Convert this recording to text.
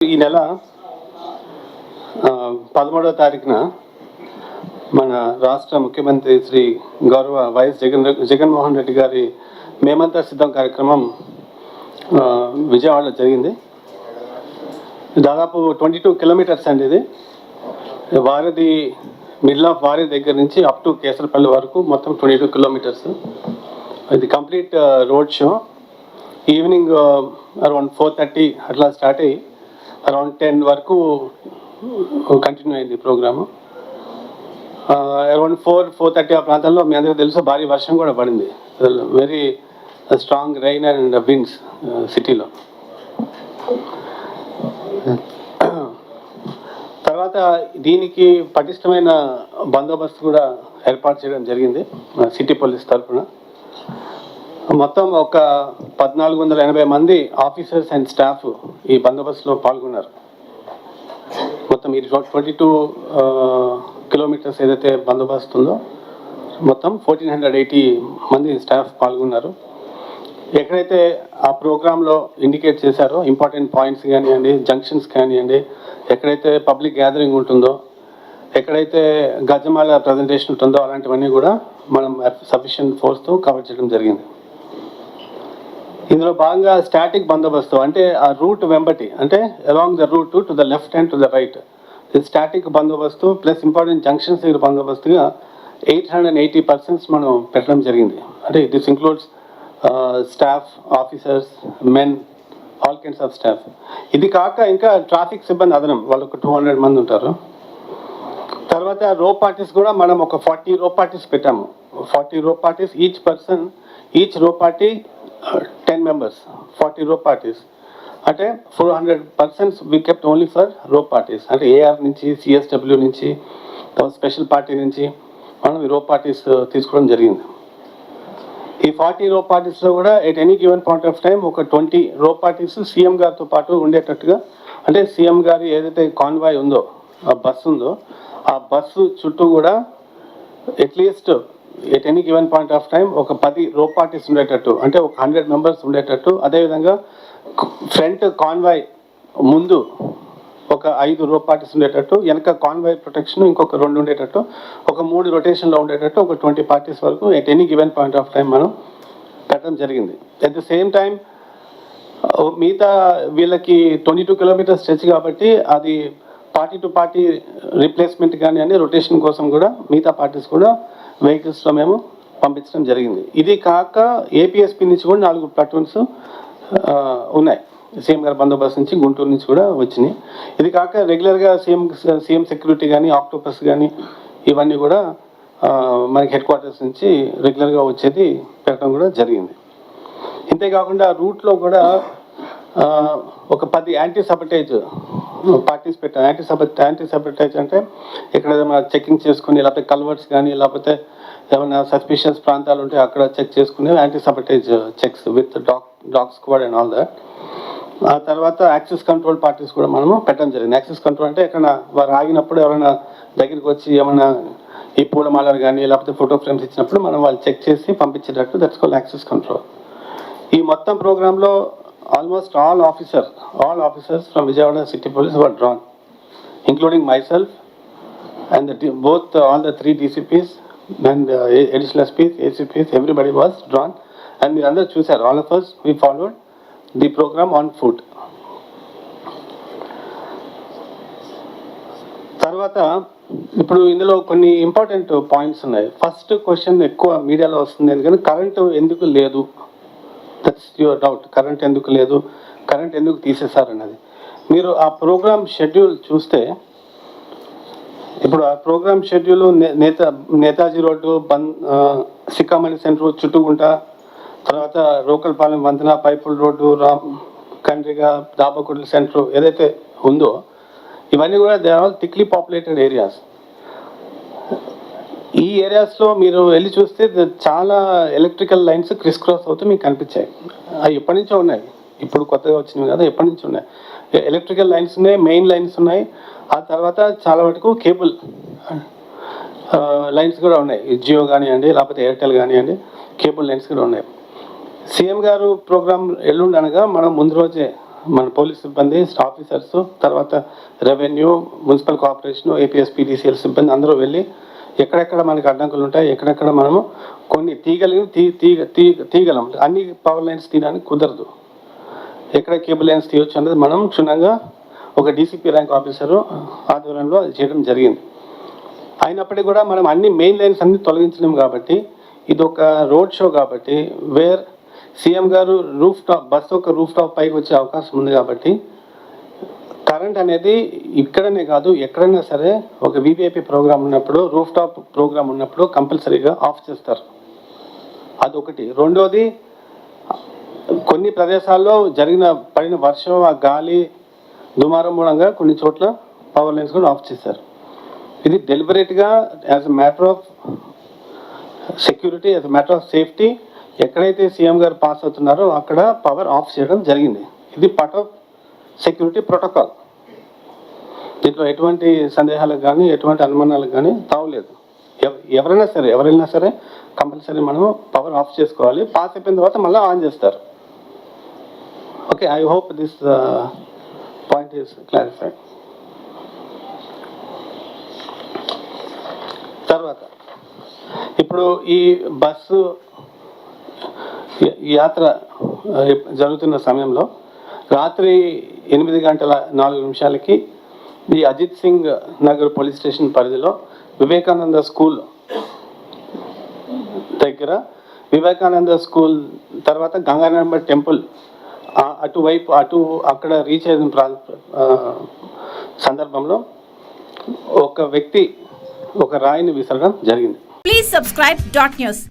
ఈ నెల పదమూడవ తారీఖున మన రాష్ట్ర ముఖ్యమంత్రి శ్రీ గౌరవ వైఎస్ జగన్ జగన్మోహన్ రెడ్డి గారి మేమంతా సిద్ధం కార్యక్రమం విజయవాడలో జరిగింది. దాదాపు ట్వంటీ టూ కిలోమీటర్స్ అండి ఇది. వారధి మిడిల్ ఆఫ్ వారి దగ్గర నుంచి అప్ టు కేసరపల్లి వరకు మొత్తం ట్వంటీ టూ కిలోమీటర్స్. ఇది complete road show. Evening around four thirty అట్లా స్టార్ట్ అయ్యి అరౌండ్ టెన్ వరకు కంటిన్యూ అయింది programme. Around four four thirty ఆ ప్రాంతంలో మీ అందరికీ తెలుసు భారీ వర్షం కూడా పడింది. Very strong rain and winds సిటీలో. తర్వాత దీనికి పటిష్టమైన బందోబస్తు కూడా ఏర్పాటు చేయడం జరిగింది సిటీ పోలీస్ తరఫున. మొత్తం ఒక పద్నాలుగు వందల ఎనభై మంది ఆఫీసర్స్ అండ్ స్టాఫ్ ఈ బందోబస్తులో పాల్గొన్నారు. మొత్తం ఈ ట్వంటీ టూ కిలోమీటర్స్ ఏదైతే బందోబస్తు ఉందో మొత్తం ఫోర్టీన్ హండ్రెడ్ ఎయిటీ మంది స్టాఫ్ పాల్గొన్నారు. ఎక్కడైతే ఆ ప్రోగ్రాంలో ఇండికేట్ చేశారో ఇంపార్టెంట్ పాయింట్స్ కానివ్వండి జంక్షన్స్ కానివ్వండి ఎక్కడైతే పబ్లిక్ గ్యాదరింగ్ ఉంటుందో ఎక్కడైతే గజమాల ప్రజెంటేషన్ ఉంటుందో అలాంటివన్నీ కూడా మనం సఫిషియంట్ ఫోర్స్తో కవర్ చేయడం జరిగింది. ఇందులో భాగంగా స్టాటిక్ బందోబస్తు అంటే ఆ రూట్ వెంబటి అంటే along the route to the left and to the right static బందోబస్తు ప్లస్ ఇంపార్టెంట్ జంక్షన్స్ దగ్గర బందోబస్తుగా eight hundred and eighty persons మనం పెట్టడం జరిగింది. అంటే this includes staff officers men all kinds of staff ఇది కాక ఇంకా ట్రాఫిక్ సిబ్బంది అదనం వాళ్ళు ఒక టూ హండ్రెడ్ మంది ఉంటారు. తర్వాత రో పార్టీస్ కూడా మనం ఒక ఫార్టీ రో పార్టీస్ పెట్టాము. Forty rope parties each person each rope party members forty rope parties అంటే four hundred persons we kept only for rope parties అంటే ఏఆర్ నుంచి సిఎస్డబ్ల్యూ నుంచి స్పెషల్ పార్టీ నుంచి మనం ఈ రో పార్టీస్ uh, తీసుకోవడం జరిగింది. ఈ ఫార్టీ రో పార్టీస్లో కూడా at any given point of time ఒక ట్వంటీ రో పార్టీస్ సీఎం గారితో పాటు ఉండేటట్టుగా అంటే సీఎం గారి ఏదైతే కాన్వాయ్ ఉందో ఆ బస్సు ఉందో ఆ బస్సు చుట్టూ కూడా at least at any given point of time ఒక పది రో పార్టీస్ ఉండేటట్టు అంటే ఒక హండ్రెడ్ మెంబర్స్ ఉండేటట్టు అదేవిధంగా ఫ్రంట్ కాన్వాయ్ ముందు ఒక ఐదు రో పార్టీస్ ఉండేటట్టు వెనక కాన్వాయ్ ప్రొటెక్షన్ ఇంకొక రెండు ఉండేటట్టు ఒక మూడు రొటేషన్లో ఉండేటట్టు ఒక ట్వంటీ పార్టీస్ వరకు at any given point of time మనం పెట్టడం జరిగింది. అట్ ద సేమ్ టైం మిగతా వీళ్ళకి ట్వంటీ టూ కిలోమీటర్స్ స్ట్రెచ్ కాబట్టి అది పార్టీ టు పార్టీ రిప్లేస్మెంట్ కానీ అని రొటేషన్ కోసం కూడా మిగతా పార్టీస్ కూడా వెహికల్స్లో మేము పంపించడం జరిగింది. ఇది కాక ఏపీఎస్పీ నుంచి కూడా నాలుగు ప్లాట్ఫామ్స్ ఉన్నాయి. సీఎం గారి బందోబస్తు నుంచి గుంటూరు నుంచి కూడా వచ్చినాయి. ఇది కాక రెగ్యులర్గా సీఎం సీఎం సెక్యూరిటీ కానీ ఆక్టోపస్ కానీ ఇవన్నీ కూడా మనకి హెడ్ క్వార్టర్స్ నుంచి రెగ్యులర్గా వచ్చేది పెట్టడం కూడా జరిగింది. ఇంతేకాకుండా రూట్లో కూడా ఒక పది యాంటీ సబటేజ్ పార్టీస్ పెట్టాం యాంటీ సపరేట్ యాంటీ సపరేటైజ్ అంటే ఇక్కడ ఏదైనా చెకింగ్ చేసుకుని లేకపోతే కల్వర్ట్స్ కానీ లేకపోతే ఏమైనా సస్పిషియస్ ప్రాంతాలు ఉంటే అక్కడ చెక్ చేసుకునే anti sabotage checks with dog dog squad and all that ఆ తర్వాత యాక్సెస్ కంట్రోల్ పార్టీస్ కూడా మనము పెట్టడం జరిగింది. యాక్సెస్ కంట్రోల్ అంటే ఎక్కడ వారు ఆగినప్పుడు ఎవరైనా దగ్గరికి వచ్చి ఏమైనా ఈ పూలమాలలు కానీ లేకపోతే ఫోటో ఫ్రేమ్స్ ఇచ్చినప్పుడు మనం వాళ్ళు చెక్ చేసి పంపించేటట్టు దట్స్ కాల్ యాక్సెస్ కంట్రోల్ ఈ మొత్తం ప్రోగ్రాంలో almost all officer all officers from Vijayawada city police were drawn including myself and both all the three DCPs and additional SPs ACPs everybody was drawn and మీరు అందరూ చూశారు all of us we followed the programme on foot తర్వాత ఇప్పుడు ఇందులో కొన్ని important points ఉన్నాయి. First question ఎక్కువ మీడియాలో వస్తుంది. ఎందుకంటే కరెంటు ఎందుకు లేదు? దట్స్ యువర్ డౌట్ కరెంట్ ఎందుకు లేదు? కరెంట్ ఎందుకు తీసేశారన్నది. మీరు ఆ ప్రోగ్రామ్ షెడ్యూల్ చూస్తే ఇప్పుడు ఆ ప్రోగ్రామ్ షెడ్యూల్ నే- నేత నేతాజీ రోడ్డు బన్ సిక్కామణి సెంటర్ చుట్టుగుంట తర్వాత రోకల్పాలెం వంతెన పైపుల్ రోడ్డు రామ్ కండ్రిగా దాబకుడ్ల సెంటర్ ఏదైతే ఉందో ఇవన్నీ కూడా they are all thickly populated areas. ఈ ఏరియాస్లో మీరు వెళ్ళి చూస్తే చాలా ఎలక్ట్రికల్ లైన్స్ క్రిస్ క్రాస్ అవుతూ మీకు కనిపించాయి. అవి ఎప్పటి నుంచో ఉన్నాయి. ఇప్పుడు కొత్తగా వచ్చినవి కదా ఎప్పటి నుంచి ఉన్నాయి. ఎలక్ట్రికల్ లైన్స్ ఉన్నాయి మెయిన్ లైన్స్ ఉన్నాయి. ఆ తర్వాత చాలా వరకు కేబుల్ లైన్స్ కూడా ఉన్నాయి. జియో కానివ్వండి లేకపోతే ఎయిర్టెల్ కానివ్వండి కేబుల్ లైన్స్ కూడా ఉన్నాయి. సీఎం గారు ప్రోగ్రామ్ ఎల్లుండి అనగా మనం ముందు రోజే మన పోలీస్ సిబ్బంది ఆఫీసర్స్ తర్వాత revenue municipal corporation APS PDCL సిబ్బంది అందరూ వెళ్ళి ఎక్కడెక్కడ మనకి అడ్డంకులు ఉంటాయి ఎక్కడెక్కడ మనము కొన్ని తీగలు తీ తీగ తీగ తీగలం. అన్ని పవర్ లైన్స్ తీయడానికి కుదరదు. ఎక్కడ కేబుల్ లైన్స్ తీయొచ్చు అనేది మనం క్షుణ్ణంగా ఒక డీసీపీ ర్యాంక్ ఆఫీసరు ఆధ్వర్యంలో అది చేయడం జరిగింది. అయినప్పటికీ కూడా మనం అన్ని మెయిన్ లైన్స్ అన్ని తొలగించలేం కాబట్టి ఇది ఒక రోడ్ షో కాబట్టి where CM garu roof top bus ఒక రూఫ్ టాప్ పైకి వచ్చే అవకాశం ఉంది కాబట్టి కరెంట్ అనేది ఇక్కడనే కాదు ఎక్కడైనా సరే ఒక వివిఐపి ప్రోగ్రామ్ ఉన్నప్పుడు రూఫ్ టాప్ ప్రోగ్రామ్ ఉన్నప్పుడు కంపల్సరీగా ఆఫ్ చేస్తారు. అదొకటి. రెండోది కొన్ని ప్రదేశాల్లో జరిగిన పడిన వర్షం ఆ గాలి దుమారం మూలంగా కొన్ని చోట్ల పవర్ లైన్స్ కూడా ఆఫ్ చేశారు. ఇది డెలిబరేట్గా as a matter of security as a matter of safety ఎక్కడైతే సీఎం గారు పాస్ అవుతున్నారో అక్కడ పవర్ ఆఫ్ చేయడం జరిగింది. ఇది పార్ట్ ఆఫ్ సెక్యూరిటీ ప్రోటోకాల్. దీంట్లో ఎటువంటి సందేహాలకు కానీ ఎటువంటి అనుమానాలకు కానీ తావులేదు. ఎవ- ఎవరైనా సరే ఎవరైనా సరే కంపల్సరీ మనం పవర్ ఆఫ్ చేసుకోవాలి. పాస్ అయిపోయిన తర్వాత మళ్ళీ ఆన్ చేస్తారు. Okay I hope this point is clarified. తర్వాత ఇప్పుడు ఈ బస్సు యాత్ర జరుగుతున్న సమయంలో రాత్రి ఎనిమిది గంటల నాలుగు నిమిషాలకి the Ajit Singh Nagar police station పరిధిలో వివేకానంద స్కూల్ దగ్గర వివేకానంద స్కూల్ తర్వాత గంగారామ టెంపుల్ అటువైపు అటు అక్కడ రీచ్ అయిన ప్రా సందర్భంలో ఒక వ్యక్తి ఒక రాయిని విసరడం జరిగింది. Please subscribe dot news